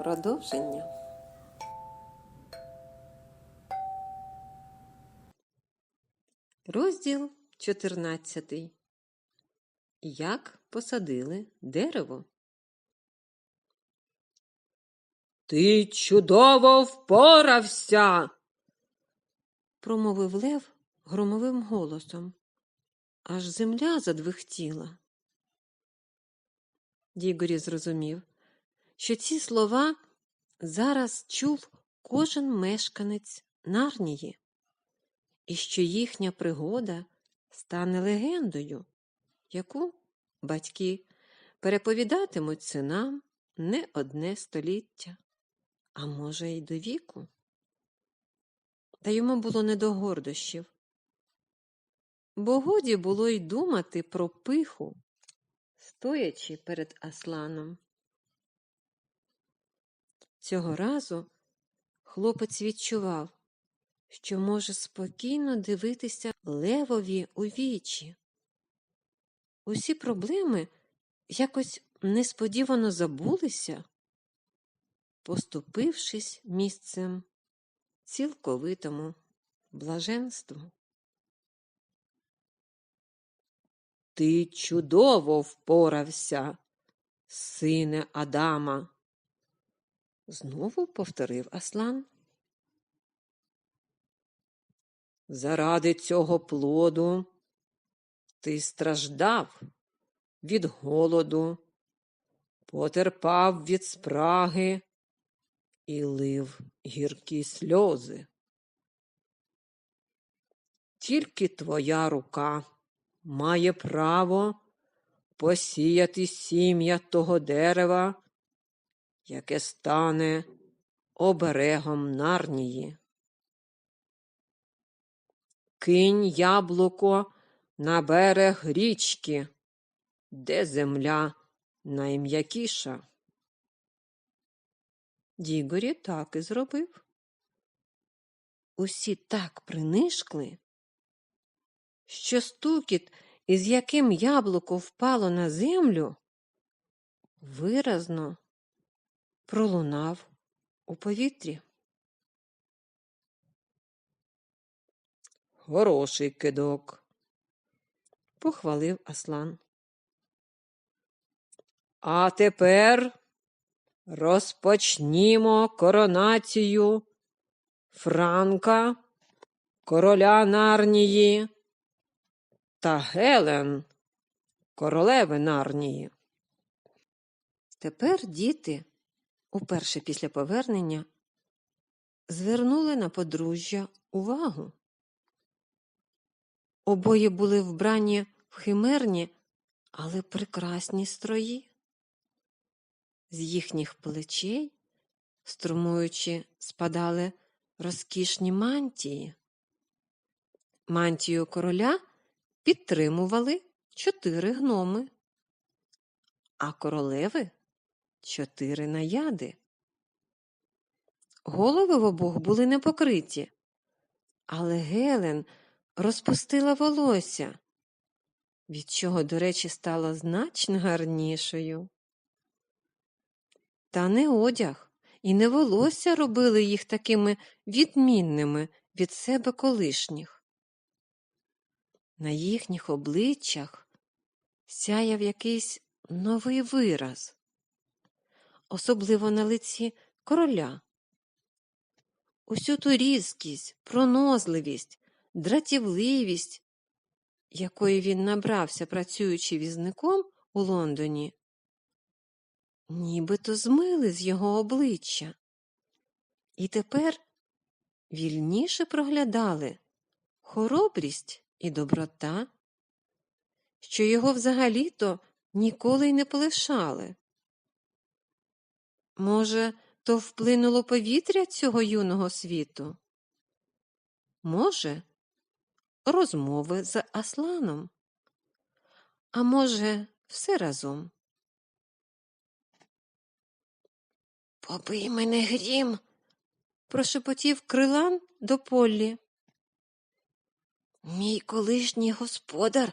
Продовження. Розділ 14. Як посадили дерево? Ти чудово впорався, промовив Лев громовим голосом. Аж земля задвихтіла. Дігорі зрозумів, що ці слова зараз чув кожен мешканець Нарнії, і що їхня пригода стане легендою, яку батьки переповідатимуть синам не одне століття, а може, й до віку. Та йому було не до гордощів, бо годі було й думати про пиху, стоячи перед Асланом. Цього разу хлопець відчував, що може спокійно дивитися левові у вічі. Усі проблеми якось несподівано забулися, поступившись місцем цілковитому блаженству. Ти чудово впорався, сине Адама, знову повторив Аслан. Заради цього плоду ти страждав від голоду, потерпав від спраги і лив гіркі сльози. Тільки твоя рука має право посіяти сім'я того дерева, яке стане оберегом нарнії. Кинь яблуко на берег річки, де земля найм'якіша. Дігорі так і зробив. Усі так принишкли, що стукіт, із яким яблуко впало на землю, виразно пролунав у повітрі. Хороший кидок, похвалив Аслан. А тепер розпочнімо коронацію Франка, короля Нарнії та Гелен, королеви Нарнії. Тепер діти, уперше після повернення, звернули на подружжя увагу. Обоє були вбрані в химерні, але прекрасні строї. З їхніх плечей, струмуючи, спадали розкішні мантії. Мантію короля підтримували чотири гноми, а королеви чотири наяди. Голови в обох були не покриті, але Гелен розпустила волосся, від чого, до речі, стала значно гарнішою. Та не одяг і не волосся робили їх такими відмінними від себе колишніх. На їхніх обличчях сяяв якийсь новий вираз, особливо на лиці короля. Усю ту різкість, пронозливість, дратівливість, якої він набрався, працюючи візником у Лондоні, нібито змили з його обличчя. І тепер вільніше проглядали хоробрість і доброта, що його взагалі-то ніколи й не полишали. Може, то вплинуло повітря цього юного світу? Може, розмови з Асланом? А може, все разом? Побий мене грім, прошепотів крилан до Поллі. Мій колишній господар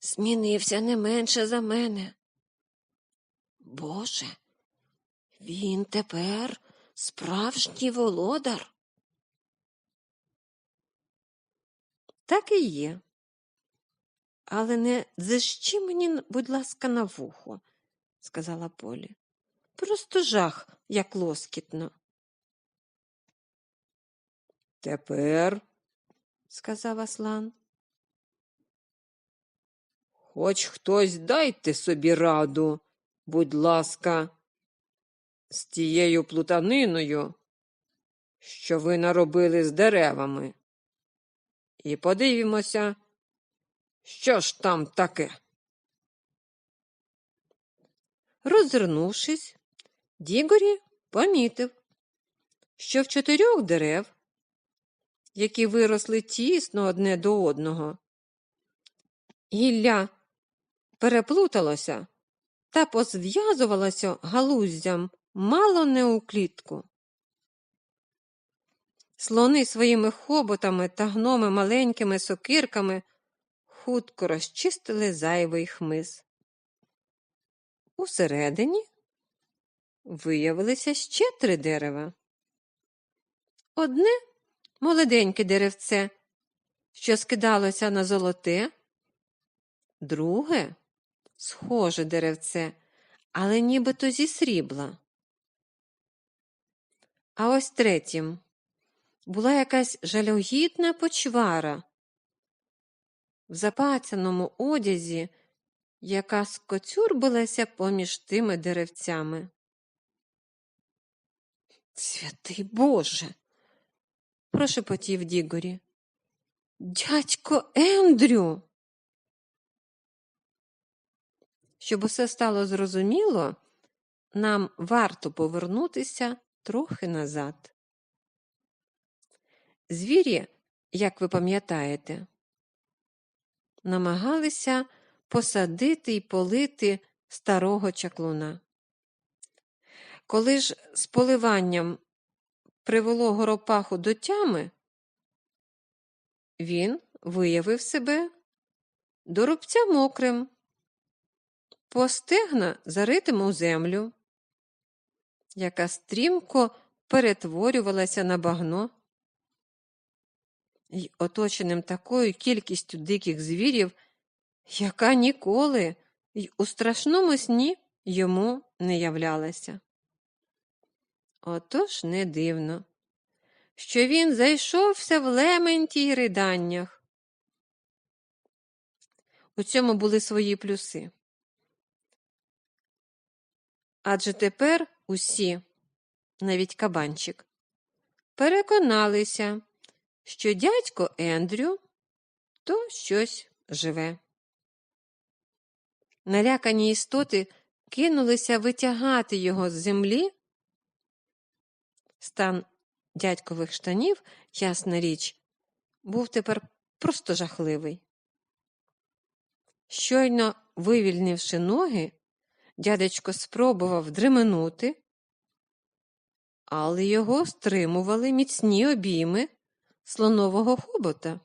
змінився не менше за мене. Боже, Він тепер справжній володар. Так і є. Але не дзищи мені, будь ласка, на вухо, сказала Полі. Просто жах, як лоскітно. Тепер, сказав Аслан. хоч хтось дайте собі раду, будь ласка, з тією плутаниною, що ви наробили з деревами. І подивімося, що ж там таке. Роззирнувшись, Дігорі помітив, що в чотирьох дерев, які виросли тісно одне до одного, гілля переплуталося та позв'язувалося галуздям мало не у клітку. Слони своїми хоботами та гноми маленькими сокирками хутко розчистили зайвий хмиз. Усередині виявилися ще три дерева. Одне молоденьке деревце, що скидалося на золоте, друге схоже деревце, але нібито зі срібла. А ось третім була якась жалюгідна почвара в запацяному одязі, яка скоцюрбилася поміж тими деревцями. Святий Боже. прошепотів Дігорі. Дядько Ендрю. Щоб усе стало зрозуміло, нам варто повернутися трохи назад. Звірі, як ви пам'ятаєте, намагалися посадити і полити старого чаклуна. Коли ж з поливанням привело горопаху до тями, він виявив себе до рубця мокрим, по стегна заритим у землю, яка стрімко перетворювалася на багно й оточеним такою кількістю диких звірів, яка ніколи й у страшному сні йому не являлася. Отож не дивно, що він зайшовся в лементі й риданнях. У цьому були свої плюси. Адже тепер усі, навіть кабанчик, переконалися, що дядько Ендрю то щось живе. Налякані істоти кинулися витягати його з землі. Стан дядькових штанів, ясна річ, був тепер просто жахливий. Щойно вивільнивши ноги, дядечко спробував дременути, але його стримували міцні обійми слонового хобота.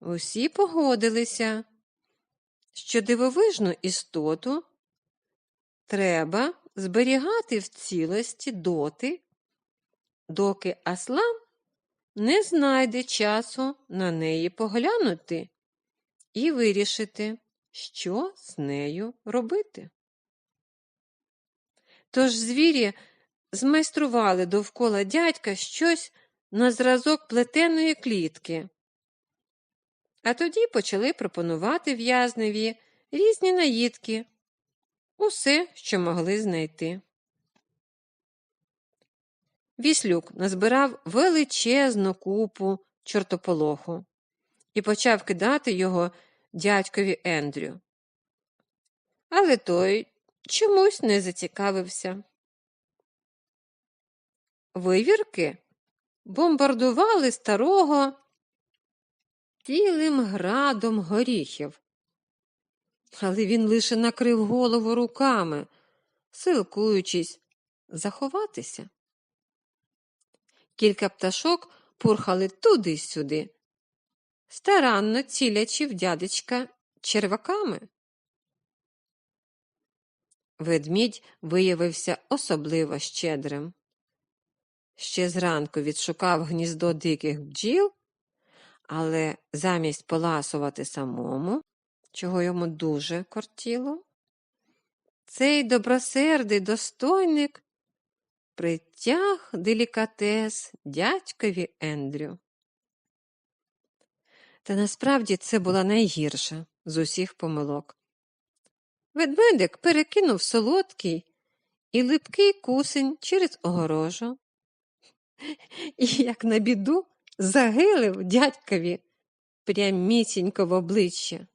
Усі погодилися, що дивовижну істоту треба зберігати в цілості доти, доки Аслан не знайде часу на неї поглянути і вирішити, що з нею робити. Тож звірі змайстрували довкола дядька щось на зразок плетеної клітки, а тоді почали пропонувати в'язневі різні наїдки, усе, що могли знайти. Віслюк назбирав величезну купу чортополоху і почав кидати його дядькові Ендрю. Але той чомусь не зацікавився. Вивірки бомбардували старого цілим градом горіхів, але він лише накрив голову руками, силкуючись заховатися. Кілька пташок пурхали туди сюди, старанно цілячи в дядечка черваками. Ведмідь виявився особливо щедрим. Ще зранку відшукав гніздо диких бджіл, але замість поласувати самому, чого йому дуже кортіло, цей добросердий достойник притяг делікатес дядькові Ендрю. Та насправді це була найгірша з усіх помилок. Ведмедик перекинув солодкий і липкий кусень через огорожу. І, як на біду, загилив дядькові прямісінько в обличчя.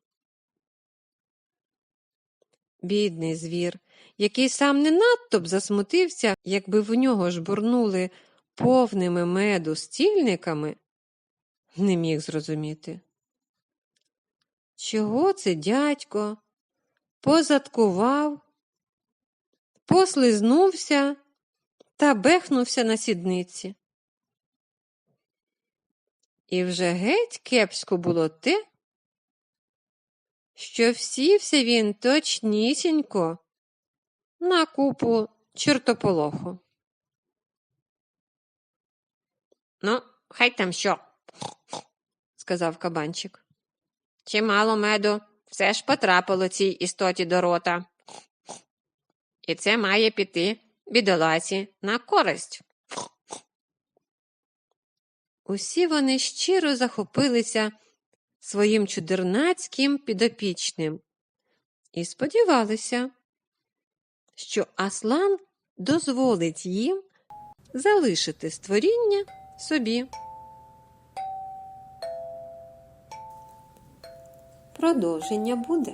Бідний звір, який сам не надто б засмутився, якби в нього жбурнули повними меду стільниками, не міг зрозуміти. Чого це дядько позадкував, послизнувся та бехнувся на сідниці. І вже геть кепсько було те, що всівся він точнісінько на купу чертополоху. Ну, хай там що, сказав кабанчик. Чимало меду все ж потрапило цій істоті до рота. І це має піти бідолаці на користь. Усі вони щиро захопилися своїм чудернацьким підопічним і сподівалися, що Аслан дозволить їм залишити створіння собі. Продовження буде.